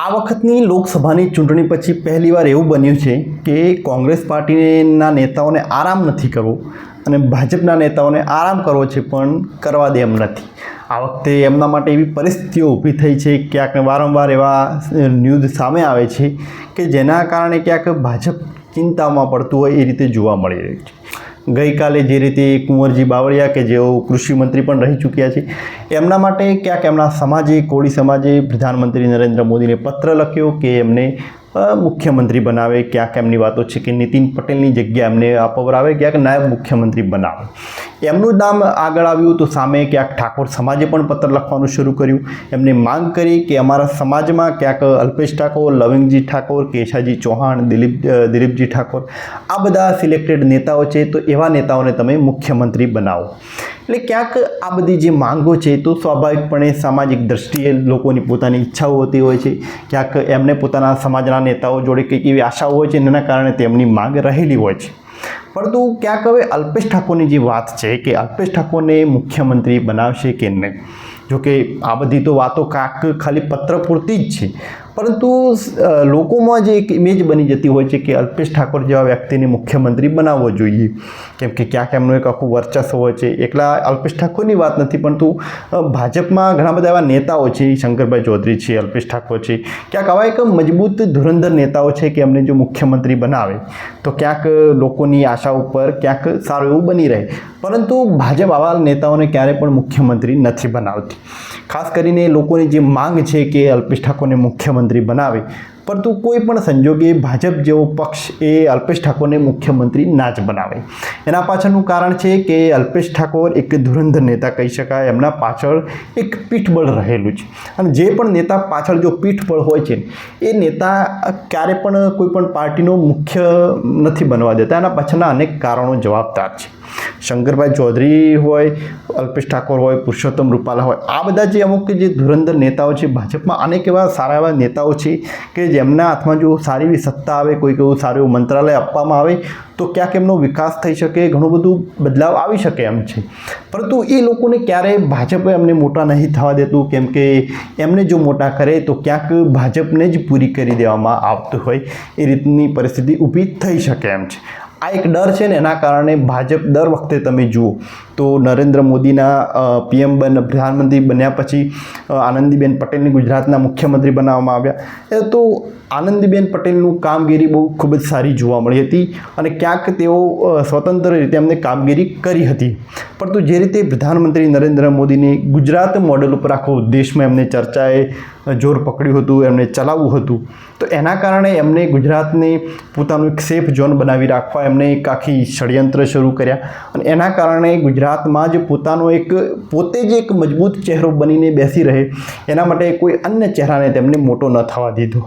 આ વખતની લોકસભાની ચૂંટણી પછી પહેલીવાર એવું બન્યું છે કે કોંગ્રેસ પાર્ટીના નેતાઓને આરામ નથી કરવો અને ભાજપના નેતાઓને આરામ કરવો છે પણ કરવા દે એમ નથી. આ વખતે એમના માટે એવી પરિસ્થિતિઓ ઊભી થઈ છે, ક્યાંક વારંવાર એવા ન્યૂઝ સામે આવે છે કે જેના કારણે ક્યાંક ભાજપ ચિંતામાં પડતું હોય એ રીતે જોવા મળી રહ્યું છે. ગઈકાલે જે રીતે કુંવરજી બાવળિયા કે જેઓ કૃષિમંત્રી પણ રહી ચૂક્યા છે, એમના માટે ક્યાંક એમના સમાજે, કોળી સમાજે પ્રધાનમંત્રી નરેન્દ્ર મોદીને પત્ર લખ્યો કે એમને મુખ્યમંત્રી બનાવે, ક્યાંક એમની વાતો છે કે નીતિન પટેલની જગ્યા એમને અપવરાવે ક્યાંક નાયબ મુખ્યમંત્રી બનાવે. એમનું નામ આગળ આવ્યું તો સામે ક્યાંક ઠાકોર સમાજે પણ પત્ર લખવાનું શરૂ કર્યું. એમને માંગ કરી કે અમારા સમાજમાં ક્યાંક અલ્પેશ ઠાકોર, લવિંગજી ઠાકોર, કેશાજી ચૌહાણ, દિલીપ દિલીપજી ઠાકોર આ બધા સિલેક્ટેડ નેતાઓ છે તો એવા નેતાઓને તમે મુખ્યમંત્રી બનાવો. એટલે ક્યાંક આ બધી જે માંગો છે તો સ્વાભાવિકપણે સામાજિક દ્રષ્ટિએ લોકોની પોતાની ઈચ્છાઓ હોતી હોય છે. ક્યાંક એમને પોતાના સમાજના નેતાઓ જોડે કંઈક એવી આશાઓ હોય છે, એના કારણે તેમની માંગ રહેલી હોય છે. પરંતુ ક્યાંક હવે અલ્પેશ ઠાકોરની જે વાત છે કે અલ્પેશ ઠાકોરને મુખ્યમંત્રી બનાવશે કે નહીં? જોકે આ બધી તો વાતો કાંક ખાલી પત્ર પૂરતી જ છે. પરંતુ લોકોમાં જે એક ઇમેજ બની જતી હોય છે કે અલ્પેશ ઠાકોર જેવા વ્યક્તિને મુખ્યમંત્રી બનાવવો જોઈએ. કેમ કે ક્યાંક એમનું એક આખું વર્ચસ્વ હોય છે. એકલા અલ્પેશ ઠાકોરની વાત નથી, પરંતુ ભાજપમાં ઘણા બધા એવા નેતાઓ છે. શંકરભાઈ ચૌધરી છે, અલ્પેશ ઠાકોર છે. ક્યાંક આવા એક મજબૂત ધુરંધર નેતાઓ છે કે એમને જો મુખ્યમંત્રી બનાવે, તો ક્યાંક લોકોની આશા ઉપર ક્યાંક સારું એવું બની રહે. પરંતુ ભાજપ આવા નેતાઓને ક્યારે પણ મુખ્યમંત્રી નથી બનાવતી. ખાસ કરીને લોકોની જે માંગ છે કે અલ્પેશ ઠાકોરને મુખ્યમંત્રી બનાવે પરંતુ કોઈ પણ સંજોગે ભાજપ જેવો પક્ષ એ અલ્પેશ ઠાકોરને મુખ્યમંત્રી ના જ બનાવે. એના પાછળનું કારણ છે કે અલ્પેશ ઠાકોર એક ધુરંધર નેતા કહી શકાય, એમના પાછળ એક પીઠબળ રહેલું છે. અને જે પણ નેતા પાછળ જો પીઠબળ હોય છે, એ નેતા ક્યારે પણ કોઈ પણ પાર્ટીનો મુખ્ય નથી બનવા દેતા. એના પાછળના અનેક કારણો જવાબદાર છે. શંકરભાઈ ચૌધરી હોય, અલ્પેશ ઠાકોર હોય, પુરુષોત્તમ રૂપાલા હોય, આ બધા જે અમુક જે ધુરંધર નેતાઓ છે, ભાજપમાં અનેક એવા સારા એવા નેતાઓ છે કે જેમના હાથમાં જો સારી એવી સત્તા આવે કોઈક એવું સારું એવું મંત્રાલય આપવામાં આવે, તો ક્યાંક એમનો વિકાસ થઈ શકે, ઘણું બધું બદલાવ આવી શકે એમ છે. પરંતુ એ લોકોને ક્યારેય ભાજપે એમને મોટા નહીં થવા દેતું, કેમ કે એમને જો મોટા કરે, તો ક્યાંક ભાજપને જ પૂરી કરી દેવામાં આવતું હોય, એ રીતની પરિસ્થિતિ ઊભી થઈ શકે એમ છે. આ એક ડર છે ને, એના કારણે ભાજપ દર વખતે તમે જુઓ તો નરેન્દ્ર મોદીના પીએમ બન, પ્રધાનમંત્રી બન્યા પછી આનંદીબેન પટેલને ગુજરાતના મુખ્યમંત્રી બનાવવામાં આવ્યા. એ તો આનંદીબેન પટેલનું કામગીરી બહુ ખૂબ જ સારી જોવા મળી હતી અને ક્યાંક તેઓ સ્વતંત્ર રીતે એમને કામગીરી કરી હતી. પરંતુ જે રીતે પ્રધાનમંત્રી નરેન્દ્ર મોદીને ગુજરાત મોડેલ ઉપર આખો દેશમાં એમને ચર્ચાએ જોર પકડ્યું હતું, એમને ચલાવવું હતું, તો એના કારણે એમને ગુજરાતને પોતાનું એક સેફ ઝોન બનાવી રાખવા એમને એક આખી ષડયંત્ર શરૂ કર્યા. અને એના કારણે ગુજરાતમાં જ પોતાનો એક, પોતે જ એક મજબૂત ચહેરો બનીને બેસી રહે. એના માટે કોઈ અન્ય ચહેરાને તેમને મોટો ન થવા દીધો.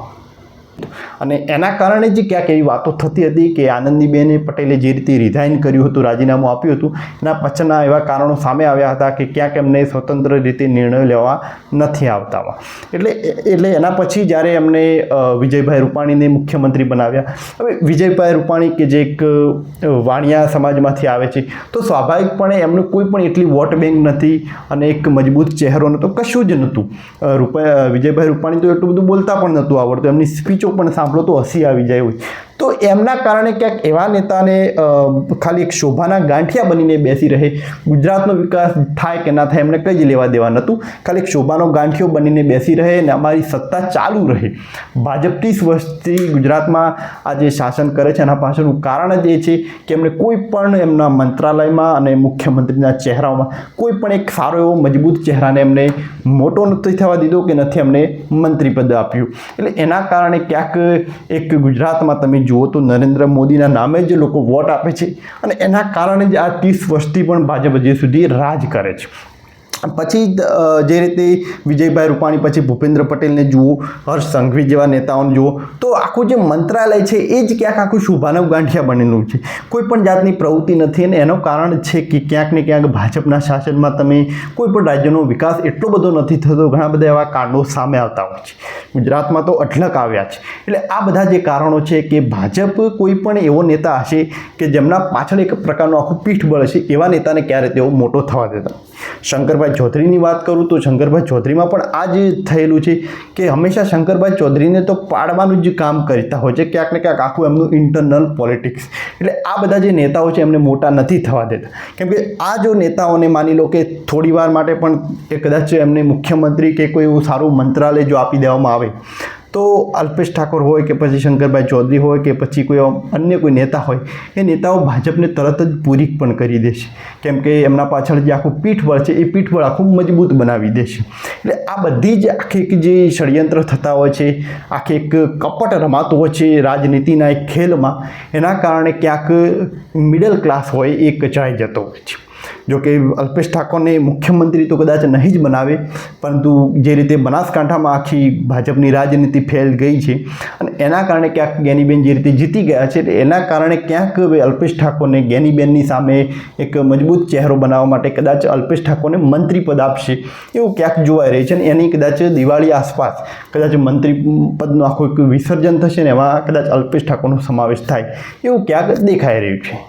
અને એના કારણે જ ક્યાંક એવી વાતો થતી હતી કે આનંદીબેને પટેલે જે રીતે રિઝાઇન કર્યું હતું, રાજીનામું આપ્યું હતું, એના પછીના એવા કારણો સામે આવ્યા હતા કે ક્યાંક એમને સ્વતંત્ર રીતે નિર્ણય લેવા નથી આવતા એટલે એટલે એના પછી જ્યારે એમને વિજયભાઈ રૂપાણીને મુખ્યમંત્રી બનાવ્યા. હવે વિજયભાઈ રૂપાણી કે જે એક વાણિયા સમાજમાંથી આવે છે, તો સ્વાભાવિકપણે એમનું કોઈ પણ એટલી વોટ બેંક નથી અને એક મજબૂત ચહેરો નહોતો, કશું જ નહોતું. રૂપા, વિજયભાઈ રૂપાણી તો એટલું બધું બોલતા પણ નહોતું આવડતું. એમની સ્પીચો પણ સાંભળો તો હસી આવી જાય હોય તો એમના કારણે ક્યાંક એવા નેતાને ખાલી એક શોભાના ગાંઠિયા બનીને બેસી રહે, ગુજરાતનો વિકાસ થાય કે ના થાય એમને કંઈ જ લેવા દેવા નહોતું. ખાલી એક શોભાનો ગાંઠિયો બનીને બેસી રહે અને અમારી સત્તા ચાલુ રહે. ભાજપ ત્રીસ વર્ષથી ગુજરાતમાં આ જે શાસન કરે છે. એના પાછળનું કારણ જ એ છે કે એમણે કોઈ પણ એમના મંત્રાલયમાં અને મુખ્યમંત્રીના ચહેરાઓમાં કોઈ પણ એક સારો એવો મજબૂત ચહેરાને એમને મોટો નથી થવા દીધો કે નથી એમને મંત્રીપદ આપ્યું. એટલે એના કારણે ક્યાંક એક ગુજરાતમાં તમે જુઓ તો નરેન્દ્ર મોદીના નામે જ લોકો વોટ આપે છે અને એના કારણે જ આ ત્રીસ વર્ષથી પણ ભાજપ હજી સુધી રાજ કરે છે. પછી જે રીતે વિજયભાઈ રૂપાણી, પછી ભૂપેન્દ્ર પટેલને જુઓ, હર્ષ સંઘવી જેવા નેતાઓને જુઓ, તો આખું જે મંત્રાલય છે, એ જ ક્યાંક આખું શુભાનવ ગાંઠિયા બનેલું છે. કોઈ પણ જાતની પ્રવૃત્તિ નથી અને એનું કારણ છે કે ક્યાંક ને ક્યાંક ભાજપના શાસનમાં તમે કોઈ પણ રાજ્યનો વિકાસ એટલો બધો નથી થતો, ઘણા બધા એવા કાંડો સામે આવતા હોય છે. ગુજરાતમાં તો અઢળક આવ્યા છે. એટલે આ બધા જે કારણો છે કે ભાજપ કોઈ પણ એવો નેતા હશે કે જેમના પાછળ એક પ્રકારનું આખું પીઠબળ છે એવા નેતાને ક્યારે તેઓ મોટો થવા દેતા શંકરભાઈ શંકરભાઈ ચૌધરીની વાત કરું તો શંકરભાઈ ચૌધરીમાં પણ આ જ થયેલું છે કે હંમેશા શંકરભાઈ ચૌધરીને તો પાડવાનું જ કામ કરતા હોય છે. ક્યાંક ને ક્યાંક આખું એમનું ઇન્ટરનલ પોલિટિક્સ એટલે આ બધા જે નેતાઓ છે એમને મોટા નથી થવા દેતા. કેમ કે આ જો નેતાઓને માની લો કે થોડી વાર માટે પણ એ કદાચ એમને મુખ્યમંત્રી કે કોઈ એવું સારું મંત્રાલય જો આપી દેવામાં આવે તો અલ્પેશ ઠાકોર હોય કે પછી શંકરભાઈ ચૌધરી હોય કે પછી કોઈ અન્ય કોઈ નેતા હોય, એ નેતાઓ ભાજપને તરત જ પૂરી પણ કરી દેશે. કેમ કે એમના પાછળ જે આખું પીઠબળ છે, એ પીઠબળ આખું મજબૂત બનાવી દેશે. એટલે આ બધી જ આખી એક જે ષડયંત્ર થતા હોય છે, આખી એક કપટ રમાતું હોય છે રાજનીતિના એક ખેલમાં, એના કારણે ક્યાંક મિડલ ક્લાસ હોય એ કચાઈ જતો હોય છે. જો કે અલ્પેશ ઠાકોરને મુખ્યમંત્રી તો કદાચ નહીં જ બનાવે, પરંતુ જે રીતે બનાસકાંઠામાં આખી ભાજપની રાજનીતિ ફેલ ગઈ છે અને એના કારણે ક્યાંક જ્ઞાનીબેન જે રીતે જીતી ગયા છે એના કારણે ક્યાંક અલ્પેશ ઠાકોરને જ્ઞાનીબેનની સામે એક મજબૂત ચહેરો બનાવવા માટે કદાચ અલ્પેશ ઠાકોરને મંત્રી પદ આપશે, એવું ક્યાંક જોવાઈ રહી છે અને એની કદાચ દિવાળી આસપાસ કદાચ મંત્રી પદનું આખું એક વિસર્જન થશે ને એમાં કદાચ અલ્પેશ ઠાકોરનો સમાવેશ થાય, એવું ક્યાંક દેખાઈ રહ્યું છે.